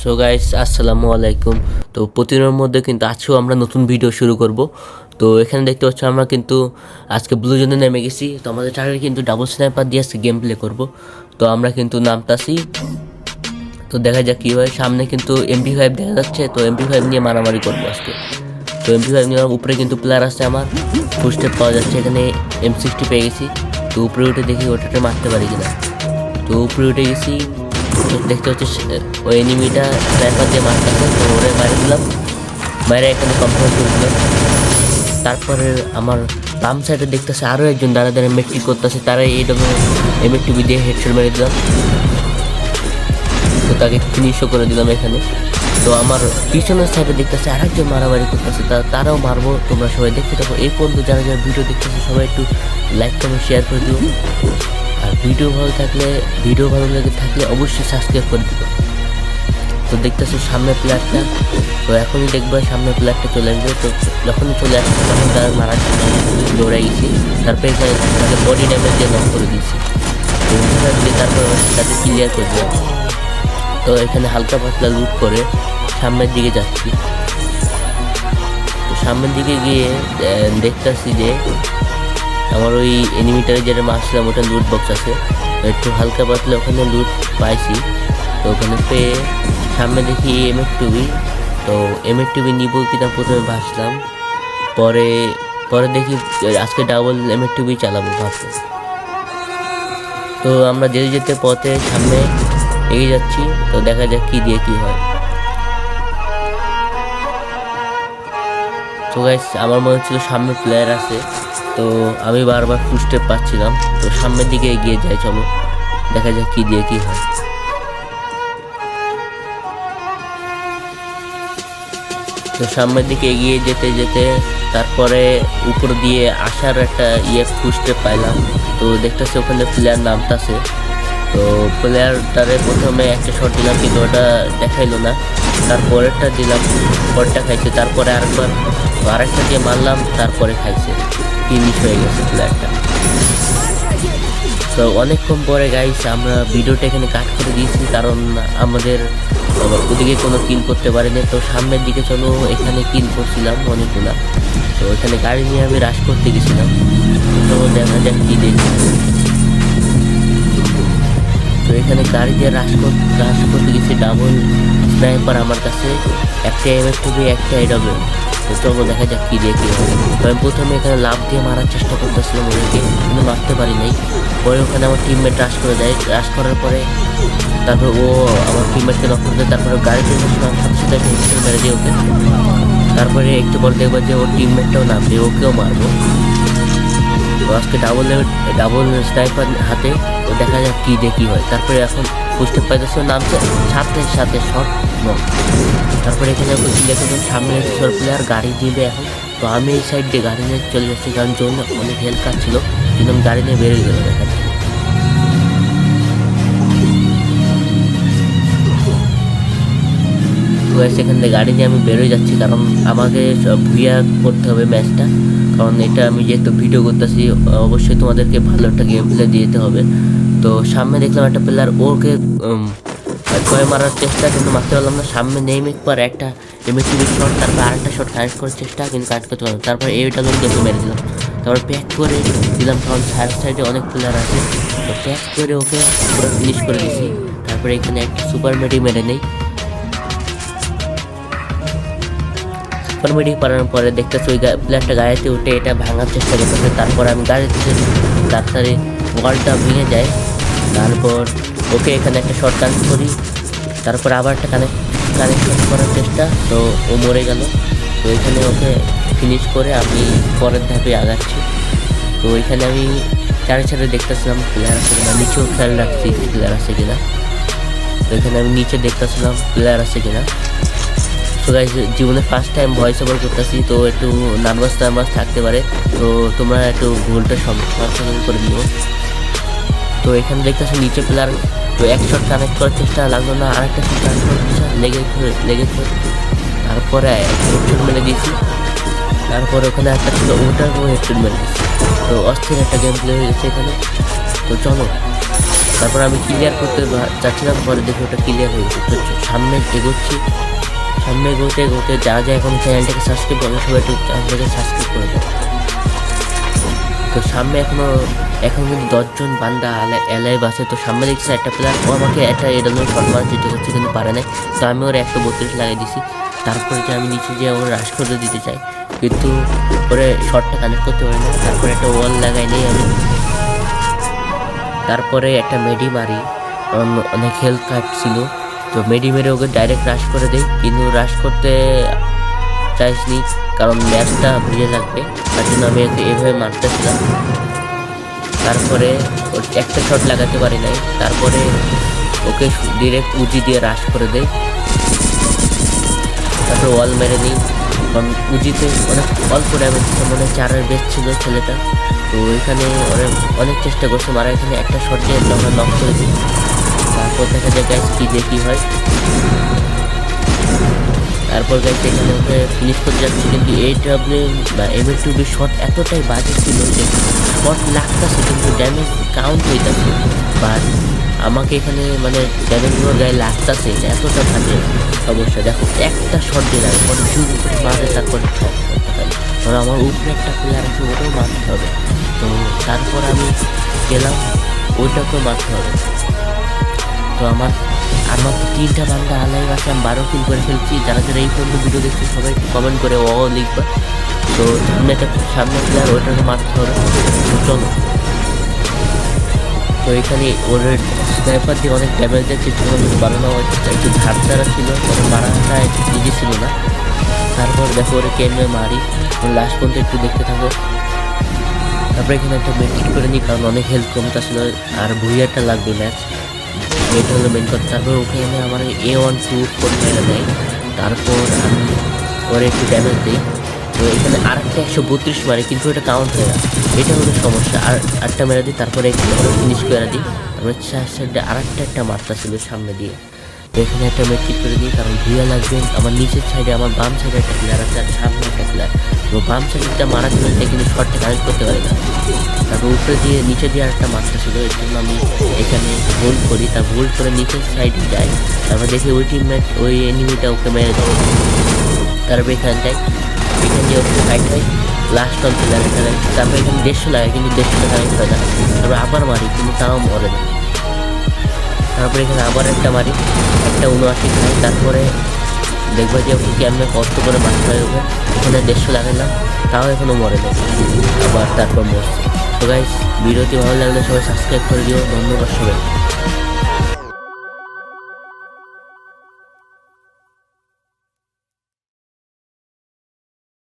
So guys আসসালামু আলাইকুম। তো প্রতিদিনের মধ্যে কিন্তু আজকেও আমরা নতুন ভিডিও শুরু করব। তো এখানে দেখতে পাচ্ছ আমরা কিন্তু আজকে ব্লু জোনে নেমে গেছি। তো আমাদের টার্গেট কিন্তু ডাবল স্নাইপার দিয়ে আজকে গেম প্লে করব। তো আমরা কিন্তু নামতাছি তো দেখা যাক কী হয় সামনে কিন্তু এমপি ফাইভ দেখা যাচ্ছে। তো এমপি ফাইভ নিয়ে মারামারি করব আজকে। তো এমপি ফাইভ নিয়ে উপরে কিন্তু প্লেয়ার আছে আমার। ফুল পাওয়া যাচ্ছে। এখানে এম সিক্সটি পেয়ে গেছি। তো উপরে উঠে দেখি ওটাতে মারতে পারি কিনা। তো উপরে উঠে গেছি, দেখতে হচ্ছে ওই এনিমিটা স্নাইপার দিয়ে মারতেছে, তো ওরে মারি দিলাম। বাইরে এখানে কমপ্লিট করে দিলাম তারপরে আমার বাম সাইডে দেখতেছে আরও একজন দাঁড়া দাঁড়া মেট্রিক করতেছে তারা এই ডবল এম টিভি দিয়ে হেডশট মেরে দিলাম। তো তাকে ফিনিশও করে দিলাম এখানে। তো আমার পিছনের সাইডে দেখতেছে আরেকজন মারামারি করতেছে তারাও মারবো, তোমরা সবাই দেখতে থাকো। এই পর্যন্ত যারা যারা ভিডিও দেখতেছে, সবাই একটু লাইক কমেন্ট শেয়ার করে দিও। আর ভিডিও ভালো থাকলে, ভিডিও ভালো লেগে থাকলে অবশ্যই সাবস্ক্রাইব করে দিও। তো দেখতেছো সামনে প্লেয়ারটা, তো এখনই দেখব সামনে প্লেয়ারটা চলে আসবে। তো যখনই চলে আসবে, তখন তার জন্য দৌড়াই গেছি। তারপরে এখানে তাকে বডি ড্যামেজ দিয়ে নক করে দিয়েছি। তারপর তাকে ক্লিয়ার করে দিলাম তো এখানে হালকা পাতলা লুট করে সামনের দিকে যাচ্ছি। তো সামনের দিকে গিয়ে দেখতাছি যে আমার ওই এনিমিটারে যেটা মারছিলাম ওটা লুট বক্স আছে। একটু হালকা পাতলা ওখানে লুট পাইছি। তো ওখানে পেয়ে সামনে দেখি এম এফ টুবি তো এম এফ টুবি নিব কিনা প্রথমে ভাসলাম। পরে পরে দেখি, আজকে ডাবল এম এফ টুবি চালাবো ভাবছি তো আমরা যেতে যেতে পথে সামনে এগিয়ে যাচ্ছি, তো দেখা যাক কি দিয়ে কি হয়। তো গাইস আমার মনে হচ্ছিল সামনে প্লেয়ার আছে, তো আমি বারবার ফুল স্টেপ পাচ্ছিলাম, তো সামনের দিকে এগিয়ে যাই, চলো। দেখা যাক কি দিয়ে কি হয়। তো সামনের দিকে এগিয়ে যেতে যেতে তারপরে উপর দিয়ে আসার একটা ইয়ে ফুল স্টেপ পাইলাম, তো দেখতেছি ওখানে প্লেয়ার নামতাছে। তো প্লেয়ারটারে প্রথমে একটা শট দিলাম, কিন্তু ওটা দেখাইলো না। তারপরেরটা দিলাম পরেরটা খাইছে, তারপরে আরেকবার, আরেকটা দিয়ে মারলাম, তারপরে খাইছে। ফিনিশ হয়ে গেছে প্লেয়ারটা তো অনেকক্ষণ পরে গাইস আমরা ভিডিওটা এখানে কাট করে দিয়েছি, কারণ আমাদের ওদিকে কোনো কিল করতে পারিনি। তো সামনের দিকে চলো, এখানে কিল করছিলাম অনেকগুলা। তো এখানে গাড়ি নিয়ে আমি রাশ করতে গেছিলাম। তো দেখা যাক কি দেখি। তো এখানে গাড়ি দিয়ে রাশ করতে রাশ করতে গেছি ডাবল স্নাইপার আমার কাছে। একটা এম এফ টুবি একটা এডব্লিউ তো দেখা যাক কী দিয়ে কী তো আমি প্রথমে এখানে লাভ দিয়ে মারার চেষ্টা করতেছিলাম ওদেরকে, কিন্তু মারতে পারি নাই। পরে ওখানে আমার টিমমেট রাশ করে দেয় রাশ করার পরে তারপর ও আমার টিমমেটকে নক করে দেয়। তারপরে গাড়িতে সাথে সাথে একটা মেরে দিয়ে ওকে। তারপরে একটু পর দেখব যে ওর টিমমেটটাও নামবে, ওকেও মারবো। আজকে ডাবল ডাবল স্নাইপার হাতে তো দেখা যাক কী দিয়ে কী হয়। তারপরে এখন বুঝতে পাইতেছে নামছে সাথে সাথে নক তারপরে এখানে দেখুন সামনে সর প্লেয়ার গাড়ি দিবে এখন। তো আমি এই সাইড দিয়ে গাড়ি নিয়ে চলে যাচ্ছি, কারণ জন্য অনেক হেল্প কাটছিল কিন্তু আমি গাড়ি নিয়ে বেরিয়ে এখান থেকে। তো সেখান থেকে গাড়ি নিয়ে আমি বেরোয় যাচ্ছি, কারণ আমাকে ভুইয়া করতে হবে ম্যাচটা কারণ এটা আমি যেহেতু ভিডিও করতেছি, অবশ্যই তোমাদেরকে ভালো একটা গেম প্লে দিতে হবে। তো সামনে দেখলাম একটা প্লেয়ার ওকে ছয় মারার চেষ্টা, কিন্তু মারতে পারলাম না। সামনে নেই একবার একটা এমএটিভি শট তারপর আরেকটা শট কানেক্ট করার চেষ্টা, কিন্তু কাজ করতে পারলাম তারপর এইটা লোককে মেরে দিলাম। তারপর প্যাক করে দিলাম, কারণ সাইড সাইডে অনেক প্লেয়ার আছে। তো প্যাক করে ওকে পুরো ফিনিশ করে দিয়েছি তারপরে এখানে একটা সুপার মেডি মেরে নেই। কমেডি করার পরে দেখতেছি ওই প্লেয়ারটা গাড়িতে উঠে এটা ভাঙার চেষ্টা করতেছে। তারপর আমি গাড়িতে তাড়াতাড়ি ওয়ালটা ভেঙে যায়। তারপর ওকে এখানে একটা শর্ট কানেক্ট করি তারপর আবার একটা কানেক্ট কানেকশন করার চেষ্টা। তো ও মরে গেল। তো এখানে ওকে ফিনিশ করে আমি পরের ধাপে আগাচ্ছি। তো ওইখানে আমি চারে চারে দেখতেছিলাম প্লেয়ার আছে কিনা, নিচেও খেয়াল রাখছি প্লেয়ার আছে কিনা। তো এখানে আমি নিচে দেখতেছিলাম প্লেয়ার আছে কিনা। তো গাইজ জীবনে ফার্স্ট টাইম ভয়েস ওভার করতেছি, তো একটু নার্ভাস নার্ভাস থাকতে পারে। তো তোমরা একটু ভুলটা সংশোধন করে দিও তো এখানে দেখতেছো নিচে প্লেয়ার তো এক শট কানেক্ট করার চেষ্টা লাগল না, আরেকটা শট কানেক্ট করার চেষ্টা লেগে লেগেছে তারপরে হেডশট মেরে দিয়েছি। তারপরে ওখানে একটা ছিল ওটার হেডশট মেরে দিয়েছি। তো অস্থির একটা গেম প্লে হয়ে গেছে এখানে। তো চলো, তারপর আমি ক্লিয়ার করতে চাচ্ছিলাম পরে দেখি ওটা ক্লিয়ার হয়ে গেছে। তো সামনে এগোচ্ছি। সামনে এগোতে এগোতে যা যা এখন চ্যানেলটাকে সাবস্ক্রাইব করবে সবাই একটু চ্যানেলটাকে সাবস্ক্রাইব করে দেয় তো সামনে এখনও, এখন কিন্তু দশজন বান্দা এলাইভ আছে। তো সামনে দেখছি একটা প্লেয়ার ও আমাকে একটা এডানো শট মারার চেষ্টা করছে কিন্তু পারে নাই। তো আমি ওর একশো বত্রিশ লাগিয়ে দিছি। তারপরে যে আমি নিচে যে ওর রাশ করে দিতে চাই। কিন্তু ওরে শটটা কানেক্ট করতে পারি না। তারপরে একটা ওয়াল লাগাই নেই আমি। তারপরে একটা মেডি মারি। অনেক হেলথ কার্ড ছিল। তো মেডি মেরে ওকে ডাইরেক্ট রাশ করে দেই। কিন্তু রাশ করতে চাইসনি, কারণ ম্যাচটা ভিজে থাকবে। তার জন্য আমি এভাবে মারতেছিলাম। তারপরে ওর একটা শট লাগাতে পারি নাই। তারপরে ওকে ডিরেক্ট উজি দিয়ে রাশ করে দেয় তারপরে ওয়াল মেরে নিই। কারণ উজিতে অনেক অল্প ড্যামেজ মনে চারের বেশ ছিল ছেলেটা তো ওইখানে অনেক অনেক চেষ্টা করছে, মারা এখানে একটা শট দিয়ে নক করে দিই। তারপর দেখা যায় গাইস কী দিয়ে কী হয়। তারপর গাইস এখানে ওকে ফিনিশ করতে যাচ্ছি কিন্তু এই ডাব্লিউ বা এম এর টুবির শট এতটাই বাজে ছিল যে শট লাগতেছে কিন্তু ড্যামেজ কাউন্ট হইতেছে। বাট আমাকে এখানে মানে ড্যামেজগুলো গায়ে লাগতেছে, এতটা বাজে অবশ্যই দেখো, একটা শট দিয়ে লাগে পরে জুম করে মারে তারপরে শট কারণ আমার উপরে একটা প্লেয়ার আছে, ওটাও মারতে হবে। তো তারপর আমি গেলাম, ওইটাকেও মারতে হবে। তো আমার আমার তো তিনটা বান্দা আলাই আছে, আমি বারো ফিল করে ফেলছি। যারা যারা এই পর্যন্ত ভিডিও দেখছে, সবাই কমেন্ট করে, ও লিখবা। তো সামনে একটা সামনে প্লেয়ার ওইটাকে মারতে হবে। চলো। তো এখানে ওর স্নাইপার দিয়ে অনেক ড্যামেজ ছিল কিন্তু বানানো একটু ধার দ্বারা ছিল, তবে মারাটা একটু ইজি ছিল না। তারপর দেখো ওরে কেমনে মারি। লাস্ট পর্যন্ত একটু দেখতে থাকো। তারপরে এখানে একটা মেডিকেট করে নিই, কারণ অনেক হেল্প কমতা ছিল আর ভুইয়ারটা লাগবে ম্যাচ এটা হলো মেন কথা। তারপর ওখানে আমার এ ওয়ান টু ফোর মেরে দেয়। তারপর আমি ওরে একটু ড্যামেজ দিই। তো এখানে আরেকটা একশো বত্রিশ মারে, কিন্তু এটা কাউন্ট হয় না। এটা হলো সমস্যা। আর আটটা মেরে দিই, তারপরে একটু ফিনিশ করে দিই। তারপরে চার সাইডে আরেকটা একটা একটা মারতা ছিল সামনে দিয়ে। তো এখানে একটা মেট্রিক করে দিই, কারণ ভুয়া লাগবে। আমার নিচের সাইডে আমার বাম সাইডে একটা প্লেয়ার আছে, আর সামনে একটা প্লেয়ার তো বাম সাইডেটা মারার জন্য এটা কিন্তু শর্টটা কানেক্ট করতে পারে না। তারপর উপরে দিয়ে নিচে দিয়ে আরেকটা মারটা ছিল, এর জন্য আমি এখানে হোল্ড করি। তা হোল্ড করে নিচের সাইডে যাই, তারপর দেখি ওই টিম ম্যাচ ওই এনিমিটা ওকে মেরে দেয়। তারপর এখানে যাই এখানে যে ওকে ফাইট হয় লাস্ট অন প্লেয়ার এখানে তারপর এখানে দেড়শো লাগে, কিন্তু দেড়শোটা কানেক্ট হয় না তারপর আবার মারি, কিন্তু তাও মরে না। তারপরে এখানে আবার একটা মারি, একটা উনআশি খাই তারপরে দেখব যে ওকে কেমনে কষ্ট করে মারতে হয় ওকে। এখানে দেড়শো না, তাও এখনও মরে নেই। আবার তারপর মরছে। তো গাইস ভিডিওটি ভালো লাগলে সবাই সাবস্ক্রাইব করে দিও, ধন্যবাদ সবাই